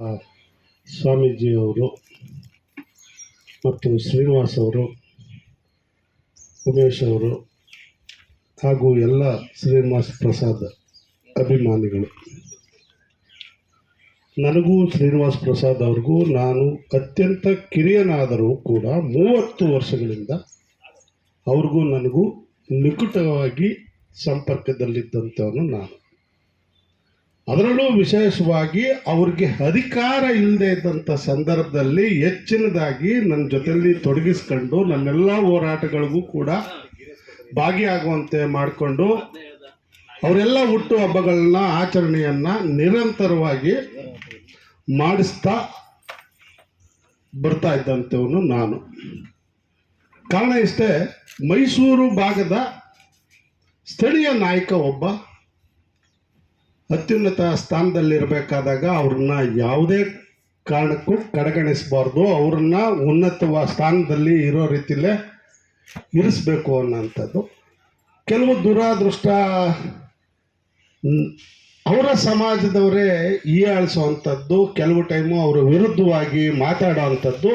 ಸ್ವಾಮೀಜಿಯವರು ಮತ್ತು ಶ್ರೀನಿವಾಸ್ ಅವರು ಉಮೇಶ್ ಅವರು ಹಾಗೂ ಎಲ್ಲ ಶ್ರೀನಿವಾಸ್ ಪ್ರಸಾದ್ ಅಭಿಮಾನಿಗಳು. ನನಗೂ ಶ್ರೀನಿವಾಸ್ ಪ್ರಸಾದ್ ಅವ್ರಿಗೂ ನಾನು ಅತ್ಯಂತ ಕಿರಿಯನಾದರೂ ಕೂಡ ಮೂವತ್ತು ವರ್ಷಗಳಿಂದ ಅವ್ರಿಗೂ ನನಗೂ ನಿಕಟವಾಗಿ ಸಂಪರ್ಕದಲ್ಲಿದ್ದಂಥವನು ನಾನು. ಅದರಲ್ಲೂ ವಿಶೇಷವಾಗಿ ಅವ್ರಿಗೆ ಅಧಿಕಾರ ಇಲ್ಲದೆ ಇದ್ದಂಥ ಸಂದರ್ಭದಲ್ಲಿ ಹೆಚ್ಚಿನದಾಗಿ ನನ್ನ ಜೊತೆಯಲ್ಲಿ ತೊಡಗಿಸ್ಕೊಂಡು ನನ್ನೆಲ್ಲ ಹೋರಾಟಗಳಿಗೂ ಕೂಡ ಭಾಗಿಯಾಗುವಂತೆ ಮಾಡಿಕೊಂಡು ಅವರೆಲ್ಲ ಹುಟ್ಟು ಹಬ್ಬಗಳನ್ನ ಆಚರಣೆಯನ್ನ ನಿರಂತರವಾಗಿ ಮಾಡಿಸ್ತಾ ಬರ್ತಾ ಇದ್ದಂಥವನು ನಾನು. ಕಾರಣ ಇಷ್ಟೇ, ಮೈಸೂರು ಭಾಗದ ಸ್ಥಳೀಯ ನಾಯಕ ಒಬ್ಬ ಅತ್ಯುನ್ನತ ಸ್ಥಾನದಲ್ಲಿರಬೇಕಾದಾಗ ಅವ್ರನ್ನ ಯಾವುದೇ ಕಾರಣಕ್ಕೂ ಕಡೆಗಣಿಸಬಾರ್ದು. ಅವ್ರನ್ನ ಉನ್ನತ ಸ್ಥಾನದಲ್ಲಿ ಇರೋ ರೀತಿಯಲ್ಲೇ ಇರಿಸ್ಬೇಕು ಅನ್ನೋಂಥದ್ದು. ಕೆಲವು ದುರಾದೃಷ್ಟ, ಅವರ ಸಮಾಜದವರೇ ಹೀಯಾಳಿಸುವಂಥದ್ದು, ಕೆಲವು ಟೈಮು ಅವರ ವಿರುದ್ಧವಾಗಿ ಮಾತಾಡೋವಂಥದ್ದು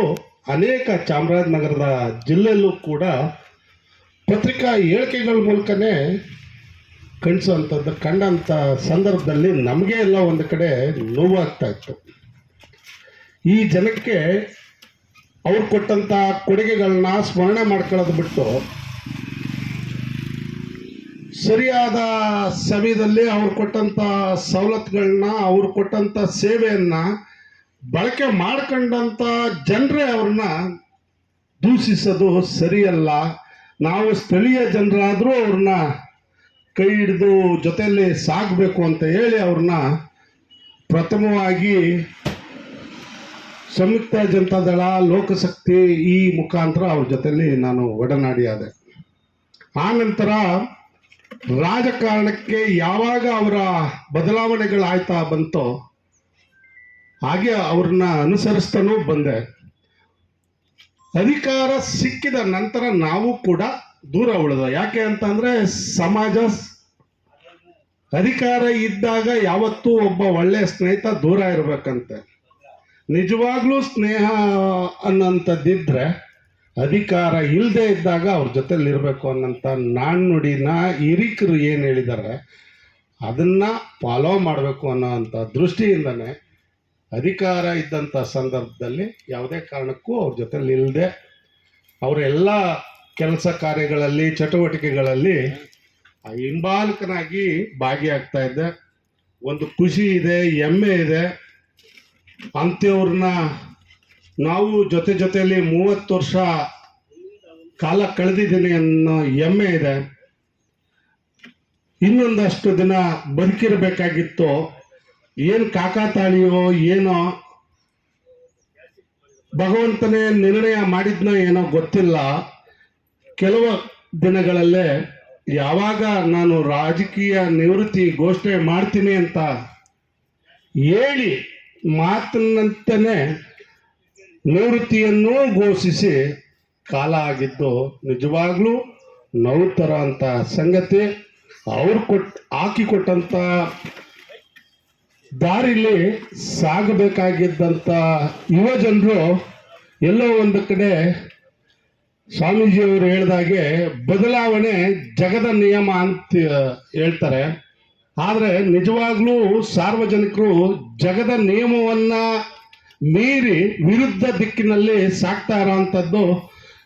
ಅನೇಕ ಚಾಮರಾಜನಗರದ ಜಿಲ್ಲೆಯಲ್ಲೂ ಕೂಡ ಪತ್ರಿಕಾ ಹೇಳಿಕೆಗಳ ಮೂಲಕನೇ ಕಾಣಿಸುವಂಥದ್ದು, ಕಂಡಂಥ ಸಂದರ್ಭದಲ್ಲಿ ನಮಗೆ ಎಲ್ಲ ಒಂದು ಕಡೆ ನೋವಾಗ್ತಾ ಇತ್ತು. ಈ ಜನಕ್ಕೆ ಅವ್ರು ಕೊಟ್ಟಂಥ ಕೊಡುಗೆಗಳನ್ನ ಸ್ಮರಣೆ ಮಾಡ್ಕೊಳ್ಳೋದು ಬಿಟ್ಟು ಸರಿಯಾದ ಸಮಯದಲ್ಲಿ ಅವ್ರು ಕೊಟ್ಟಂಥ ಸವಲತ್ತುಗಳನ್ನ ಅವ್ರು ಕೊಟ್ಟಂಥ ಸೇವೆಯನ್ನು ಬಳಕೆ ಮಾಡ್ಕೊಂಡಂಥ ಜನರೇ ಅವ್ರನ್ನ ದೂಷಿಸೋದು ಸರಿಯಲ್ಲ. ನಾವು ಸ್ಥಳೀಯ ಜನರಾದರೂ ಅವ್ರನ್ನ ಕೈ ಹಿಡಿದು ಜೊತೆಯಲ್ಲಿ ಸಾಗಬೇಕು ಅಂತ ಹೇಳಿ ಅವ್ರನ್ನ ಪ್ರಥಮವಾಗಿ ಸಂಯುಕ್ತ ಜನತಾ ದಳ ಲೋಕಶಕ್ತಿ ಈ ಮುಖಾಂತರ ಅವ್ರ ಜೊತೆಯಲ್ಲಿ ನಾನು ಒಡನಾಡಿಯಾದೆ. ಆ ನಂತರ ರಾಜಕಾರಣಕ್ಕೆ ಯಾವಾಗ ಅವರ ಬದಲಾವಣೆಗಳಾಯ್ತಾ ಬಂತೋ ಹಾಗೆ ಅವ್ರನ್ನ ಅನುಸರಿಸ್ತಾನೂ ಬಂದೆ. ಅಧಿಕಾರ ಸಿಕ್ಕಿದ ನಂತರ ನಾವು ಕೂಡ ದೂರ ಉಳಿದ. ಯಾಕೆ ಅಂತಂದ್ರೆ ಸಮಾಜ ಸ್- ಅಧಿಕಾರ ಇದ್ದಾಗ ಯಾವತ್ತೂ ಒಬ್ಬ ಒಳ್ಳೆಯ ಸ್ನೇಹಿತ ದೂರ ಇರಬೇಕಂತೆ. ನಿಜವಾಗ್ಲೂ ಸ್ನೇಹ ಅನ್ನೋಂಥದ್ದಿದ್ರೆ ಅಧಿಕಾರ ಇಲ್ಲದೆ ಇದ್ದಾಗ ಅವ್ರ ಜೊತೆಲಿ ಇರಬೇಕು ಅನ್ನೋಂಥ ನಾಣ್ಣುಡಿನ ಹಿರಿಕರು ಏನು ಹೇಳಿದ್ದಾರೆ ಅದನ್ನು ಫಾಲೋ ಮಾಡಬೇಕು ಅನ್ನೋವಂಥ ದೃಷ್ಟಿಯಿಂದನೇ ಅಧಿಕಾರ ಇದ್ದಂಥ ಸಂದರ್ಭದಲ್ಲಿ ಯಾವುದೇ ಕಾರಣಕ್ಕೂ ಅವ್ರ ಜೊತೆಲಿ ಇಲ್ಲದೆ ಅವರೆಲ್ಲ ಕೆಲಸ ಕಾರ್ಯಗಳಲ್ಲಿ, ಚಟುವಟಿಕೆಗಳಲ್ಲಿ ಹಿಂಬಾಲಕನಾಗಿ ಭಾಗಿಯಾಗ್ತಾ ಇದ್ದೆ. ಒಂದು ಖುಷಿ ಇದೆ, ಹೆಮ್ಮೆ ಇದೆ. ಅಂಥವ್ರನ್ನ ನಾವು ಜೊತೆ ಜೊತೆಯಲ್ಲಿ ಮೂವತ್ತು ವರ್ಷ ಕಾಲ ಕಳೆದಿದ್ದೀನಿ ಅನ್ನೋ ಹೆಮ್ಮೆ ಇದೆ. ಇನ್ನೊಂದಷ್ಟು ದಿನ ಬದುಕಿರಬೇಕಾಗಿತ್ತು, ಏನು ಕಾಕಾತಾಳಿಯೋ ಏನೋ, ಭಗವಂತನೇ ನಿರ್ಣಯ ಮಾಡಿದ್ನೋ ಏನೋ ಗೊತ್ತಿಲ್ಲ. ಕೆಲವು ದಿನಗಳಲ್ಲೇ ಯಾವಾಗ ನಾನು ರಾಜಕೀಯ ನಿವೃತ್ತಿ ಘೋಷಣೆ ಮಾಡ್ತೀನಿ ಅಂತ ಹೇಳಿ ಮಾತಿನಂತೆ ನಿವೃತ್ತಿಯನ್ನು ಘೋಷಿಸಿ ಕಾಲ ಆಗಿದ್ದು ನಿಜವಾಗ್ಲೂ ನೋವು ತರೋಂಥ ಸಂಗತಿ. ಅವ್ರು ಕೊಟ್ ಹಾಕಿಕೊಟ್ಟಂಥ ದಾರಿಲಿ ಸಾಗಬೇಕಾಗಿದ್ದಂಥ ಯುವ ಜನರು ಎಲ್ಲೋ ಒಂದು ಕಡೆ ಸ್ವಾಮೀಜಿಯವರು ಹೇಳಿದಾಗೆ ಬದಲಾವಣೆ ಜಗದ ನಿಯಮ ಅಂತ ಹೇಳ್ತಾರೆ. ಆದರೆ ನಿಜವಾಗ್ಲೂ ಸಾರ್ವಜನಿಕರು ಜಗದ ನಿಯಮವನ್ನ ಮೀರಿ ವಿರುದ್ಧ ದಿಕ್ಕಿನಲ್ಲಿ ಸಾಕ್ತಾ ಇರೋವಂಥದ್ದು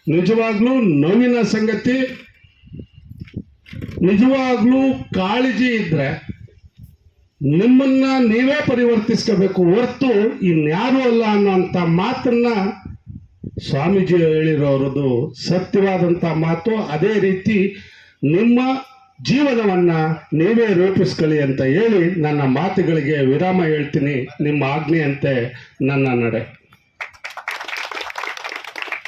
ನಿಜವಾಗ್ಲೂ ನೋವಿನ ಸಂಗತಿ. ನಿಜವಾಗ್ಲೂ ಕಾಳಜಿ ಇದ್ರೆ ನಿಮ್ಮನ್ನ ನೀವೇ ಪರಿವರ್ತಿಸ್ಕೋಬೇಕು ಹೊರತು ಇನ್ಯಾರೂ ಅಲ್ಲ ಅನ್ನೋಂಥ ಮಾತನ್ನ ಸ್ವಾಮೀಜಿ ಹೇಳಿರೋರದು ಸತ್ಯವಾದಂಥ ಮಾತು ಅದೇ ರೀತಿ ನಿಮ್ಮ ಜೀವನವನ್ನ ನೀವೇ ರೂಪಿಸ್ಕೊಳ್ಳಿ ಅಂತ ಹೇಳಿ ನನ್ನ ಮಾತುಗಳಿಗೆ ವಿರಾಮ ಹೇಳ್ತೀನಿ. ನಿಮ್ಮ ಆಜ್ಞೆಯಂತೆ ನನ್ನ ನಡೆ.